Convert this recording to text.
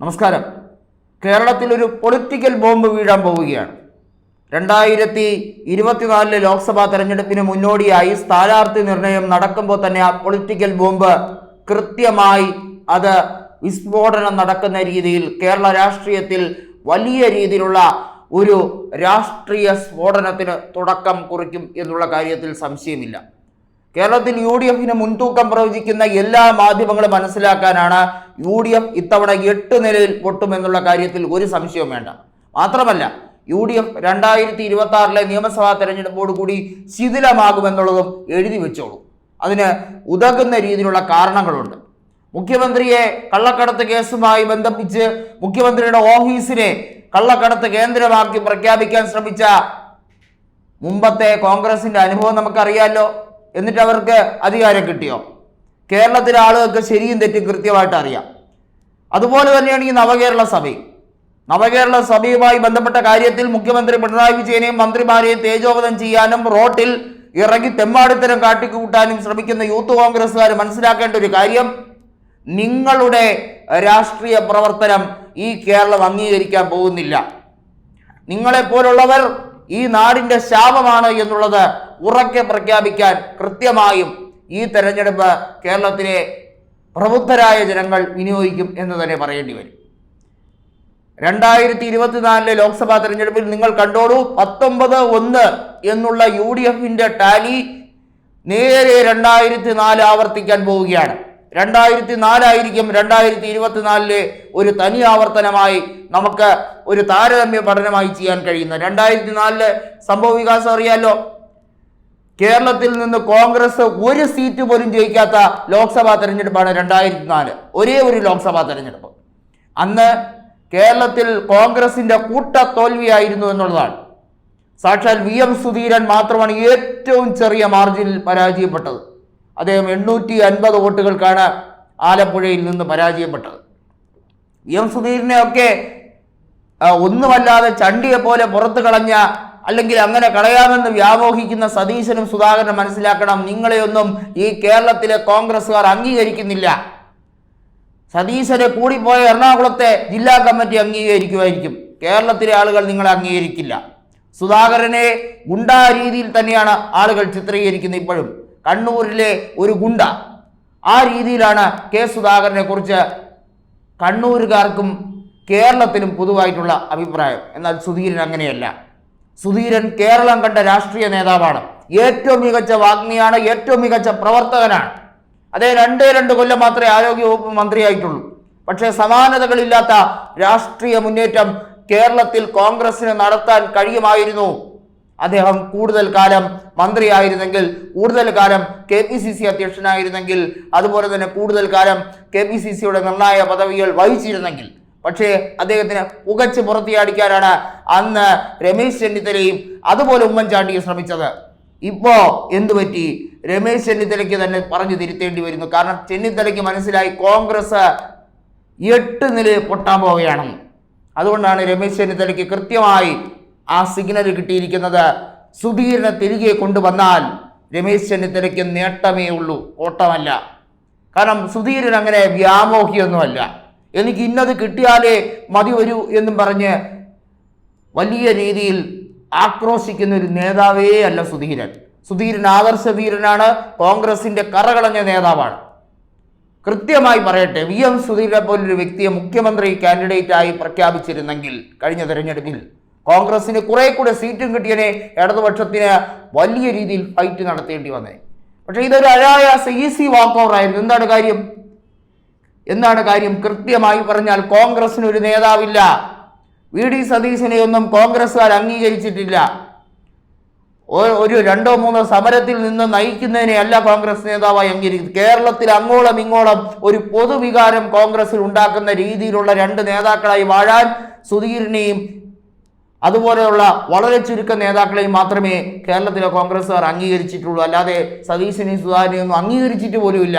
നമസ്കാരം. കേരളത്തിൽ ഒരു പൊളിറ്റിക്കൽ ബോംബ് വീഴാൻ പോവുകയാണ്. രണ്ടായിരത്തി ഇരുപത്തിനാലിലെ ലോക്സഭാ തെരഞ്ഞെടുപ്പിന് മുന്നോടിയായി സ്ഥാനാർത്ഥി നിർണയം നടക്കുമ്പോൾ തന്നെ ആ പൊളിറ്റിക്കൽ ബോംബ് കൃത്യമായി അത് വിസ്ഫോടനം നടക്കുന്ന രീതിയിൽ കേരള രാഷ്ട്രീയത്തിൽ വലിയ രീതിയിലുള്ള ഒരു രാഷ്ട്രീയ സ്ഫോടനത്തിന് തുടക്കം കുറിക്കും എന്നുള്ള കാര്യത്തിൽ സംശയമില്ല. കേരളത്തിൽ യു ഡി എഫിന് മുൻതൂക്കം പ്രവചിക്കുന്ന എല്ലാ മാധ്യമങ്ങളും മനസ്സിലാക്കാനാണ് യു ഡി എഫ് ഇത്തവണ എട്ട് നിലയിൽ പൊട്ടുമെന്നുള്ള കാര്യത്തിൽ ഒരു സംശയവും വേണ്ട. മാത്രമല്ല യു ഡി എഫ് രണ്ടായിരത്തി ഇരുപത്തി ആറിലെ നിയമസഭാ തെരഞ്ഞെടുപ്പോടുകൂടി ശിഥിലമാകുമെന്നുള്ളതും എഴുതി വെച്ചോളൂ. അതിന് ഉതകുന്ന രീതിയിലുള്ള കാരണങ്ങളുണ്ട്. മുഖ്യമന്ത്രിയെ കള്ളക്കടത്ത് കേസുമായി ബന്ധിപ്പിച്ച് മുഖ്യമന്ത്രിയുടെ ഓഫീസിനെ കള്ളക്കടത്ത് കേന്ദ്രമാക്കി പ്രഖ്യാപിക്കാൻ ശ്രമിച്ച മുമ്പത്തെ കോൺഗ്രസിന്റെ അനുഭവം നമുക്കറിയാലോ. എന്നിട്ട് അവർക്ക് അധികാരം കിട്ടിയോ? കേരളത്തിലെ ആളുകൾക്ക് ശരിയും തെറ്റും കൃത്യമായിട്ട് അറിയാം. അതുപോലെ തന്നെയാണ് ഈ നവകേരള സഭയും നവകേരള സഭയുമായി ബന്ധപ്പെട്ട കാര്യത്തിൽ മുഖ്യമന്ത്രി പിണറായി വിജയനെയും മന്ത്രിമാരെയും തേജോവധം ചെയ്യാനും റോട്ടിൽ ഇറങ്ങി തെമ്മാടിത്തരം കാട്ടിക്കൂട്ടാനും ശ്രമിക്കുന്ന യൂത്ത് കോൺഗ്രസ്സുകാർ മനസ്സിലാക്കേണ്ട ഒരു കാര്യം നിങ്ങളുടെ രാഷ്ട്രീയ പ്രവർത്തനം ഈ കേരളം അംഗീകരിക്കാൻ പോകുന്നില്ല. നിങ്ങളെപ്പോലുള്ളവർ ഈ നാടിന്റെ ശാപമാണ് എന്നുള്ളത് ഉറക്കെ പ്രഖ്യാപിക്കാൻ കൃത്യമായും ഈ തെരഞ്ഞെടുപ്പ് കേരളത്തിലെ പ്രബുദ്ധരായ ജനങ്ങൾ വിനിയോഗിക്കും എന്ന് തന്നെ പറയേണ്ടി വരും. രണ്ടായിരത്തി ഇരുപത്തിനാലിലെ ലോക്സഭാ തെരഞ്ഞെടുപ്പിൽ നിങ്ങൾ കണ്ടോളൂ പത്തൊമ്പത് ഒന്ന് എന്നുള്ള യു ഡി എഫിന്റെ ടാലി നേരെ രണ്ടായിരത്തി നാല് ആവർത്തിക്കാൻ പോവുകയാണ്. രണ്ടായിരത്തി നാലായിരിക്കും രണ്ടായിരത്തി ഇരുപത്തിനാലിലെ ഒരു തനി ആവർത്തനമായി നമുക്ക് ഒരു താരതമ്യ പഠനമായി ചെയ്യാൻ കഴിയുന്നത്. രണ്ടായിരത്തി നാലിലെ സംഭവ വികാസം അറിയാലോ? കേരളത്തിൽ നിന്ന് കോൺഗ്രസ് ഒരു സീറ്റ് പോലും ജയിക്കാത്ത ലോക്സഭാ തെരഞ്ഞെടുപ്പാണ് രണ്ടായിരത്തി നാല് ഒരേ ഒരു ലോക്സഭാ തെരഞ്ഞെടുപ്പ്. അന്ന് കേരളത്തിൽ കോൺഗ്രസിന്റെ കൂട്ട തോൽവിയായിരുന്നു എന്നുള്ളതാണ്. സാക്ഷാൽ വി എം സുധീരൻ മാത്രമാണ് ഏറ്റവും ചെറിയ മാർജിനിൽ പരാജയപ്പെട്ടത്. അദ്ദേഹം എണ്ണൂറ്റി അൻപത് വോട്ടുകൾക്കാണ് ആലപ്പുഴയിൽ നിന്ന് പരാജയപ്പെട്ടത്. വി എം സുധീരനെ ഒക്കെ ഒന്നുമല്ലാതെ ചണ്ടിയെ പോലെ പുറത്തു കളഞ്ഞ അല്ലെങ്കിൽ അങ്ങനെ കളയാമെന്ന് വ്യാമോഹിക്കുന്ന സതീശനും സുധാകരനും മനസ്സിലാക്കണം നിങ്ങളെയൊന്നും ഈ കേരളത്തിലെ കോൺഗ്രസ്സുകാർ അംഗീകരിക്കുന്നില്ല. സതീശനെ കൂടിപ്പോയ എറണാകുളത്തെ ജില്ലാ കമ്മിറ്റി അംഗീകരിക്കുമായിരിക്കും. കേരളത്തിലെ ആളുകൾ നിങ്ങളെ അംഗീകരിക്കില്ല. സുധാകരനെ ഗുണ്ടാ രീതിയിൽ തന്നെയാണ് ആളുകൾ ചിത്രീകരിക്കുന്നത് ഇപ്പോഴും. കണ്ണൂരിലെ ഒരു ഗുണ്ട. ആ രീതിയിലാണ് കെ സുധാകരനെ കുറിച്ച് കണ്ണൂരുകാർക്കും കേരളത്തിനും പൊതുവായിട്ടുള്ള അഭിപ്രായം. എന്നാൽ സുധീരൻ അങ്ങനെയല്ല. സുധീരൻ കേരളം കണ്ട രാഷ്ട്രീയ നേതാവാണ്. ഏറ്റവും മികച്ച വാഗ്മിയാണ് ഏറ്റവും മികച്ച പ്രവർത്തകനാണ്. അദ്ദേഹം രണ്ടേ രണ്ട് കൊല്ലം മാത്രമേ ആരോഗ്യവകുപ്പ് മന്ത്രിയായിട്ടുള്ളൂ. പക്ഷേ സമാനതകളില്ലാത്ത രാഷ്ട്രീയ മുന്നേറ്റം കേരളത്തിൽ കോൺഗ്രസിന് നടത്താൻ കഴിയുമായിരുന്നു. അദ്ദേഹം കൂടുതൽ കാലം മന്ത്രിയായിരുന്നെങ്കിൽ കൂടുതൽ കാലം കെ പി സി സി അധ്യക്ഷനായിരുന്നെങ്കിൽ അതുപോലെ തന്നെ കൂടുതൽ കാലം കെ പി സി സിയുടെ നിർണായക പദവികൾ വഹിച്ചിരുന്നെങ്കിൽ. പക്ഷേ അദ്ദേഹത്തിന് പുകച്ച് പുറത്തിയാടിക്കാനാണ് അന്ന് രമേശ് ചെന്നിത്തലയും അതുപോലെ ഉമ്മൻചാണ്ടിയും ശ്രമിച്ചത്. ഇപ്പോ എന്തു പറ്റി? രമേശ് ചെന്നിത്തലയ്ക്ക് തന്നെ പറഞ്ഞു തിരുത്തേണ്ടി വരുന്നു. കാരണം ചെന്നിത്തലയ്ക്ക് മനസ്സിലായി കോൺഗ്രസ് എട്ട് നില പൊട്ടാൻ പോവുകയാണ്. അതുകൊണ്ടാണ് രമേശ് ചെന്നിത്തലയ്ക്ക് കൃത്യമായി ആ സിഗ്നൽ കിട്ടിയിരിക്കുന്നത്. സുധീരനെ തിരികെ കൊണ്ടുവന്നാൽ രമേശ് ചെന്നിത്തലയ്ക്ക് നേട്ടമേ ഉള്ളൂ. ഓട്ടമല്ല. കാരണം സുധീരൻ അങ്ങനെ വ്യാമോഹിയൊന്നുമല്ല. എനിക്ക് ഇന്നത് കിട്ടിയാലേ മതി വരൂ എന്നും പറഞ്ഞ് വലിയ രീതിയിൽ ആക്രോശിക്കുന്ന ഒരു നേതാവേ അല്ല സുധീരൻ. സുധീരൻ ആദർശധീരനാണ് കോൺഗ്രസിന്റെ കറകളഞ്ഞ നേതാവാണ്. കൃത്യമായി പറയട്ടെ വി എം സുധീരനെ പോലൊരു വ്യക്തിയെ മുഖ്യമന്ത്രി കാൻഡിഡേറ്റ് ആയി പ്രഖ്യാപിച്ചിരുന്നെങ്കിൽ കഴിഞ്ഞ തെരഞ്ഞെടുപ്പിൽ കോൺഗ്രസിന് കുറെ കൂടെ സീറ്റും കിട്ടിയനെ ഇടതുപക്ഷത്തിന് വലിയ രീതിയിൽ ഫൈറ്റ് നടത്തേണ്ടി വന്നേ. പക്ഷേ ഇതൊരു അഴായാസ ഈസി വാക്ക് ഓവർ ആയിരുന്നു. എന്താണ് കാര്യം? എന്താണ് കാര്യം? കൃത്യമായി പറഞ്ഞാൽ കോൺഗ്രസിന് ഒരു നേതാവില്ല. വി ഡി സതീശനെ ഒന്നും കോൺഗ്രസ്സുകാർ അംഗീകരിച്ചിട്ടില്ല. ഒരു രണ്ടോ മൂന്നോ സമരത്തിൽ നിന്ന് നയിക്കുന്നതിനെ അല്ല കോൺഗ്രസ് നേതാവായി അംഗീകരിക്കുന്നത്. കേരളത്തിൽ അങ്ങോളം ഇങ്ങോളം ഒരു പൊതുവികാരം കോൺഗ്രസിൽ ഉണ്ടാക്കുന്ന രീതിയിലുള്ള രണ്ട് നേതാക്കളായി വാഴാൻ സുധീറിനെയും അതുപോലെയുള്ള വളരെ ചുരുക്കം നേതാക്കളെയും മാത്രമേ കേരളത്തിലെ കോൺഗ്രസ്സുകാർ അംഗീകരിച്ചിട്ടുള്ളൂ. അല്ലാതെ സതീശനെയും സുധാകരനെയും ഒന്നും അംഗീകരിച്ചിട്ട് പോലുമില്ല.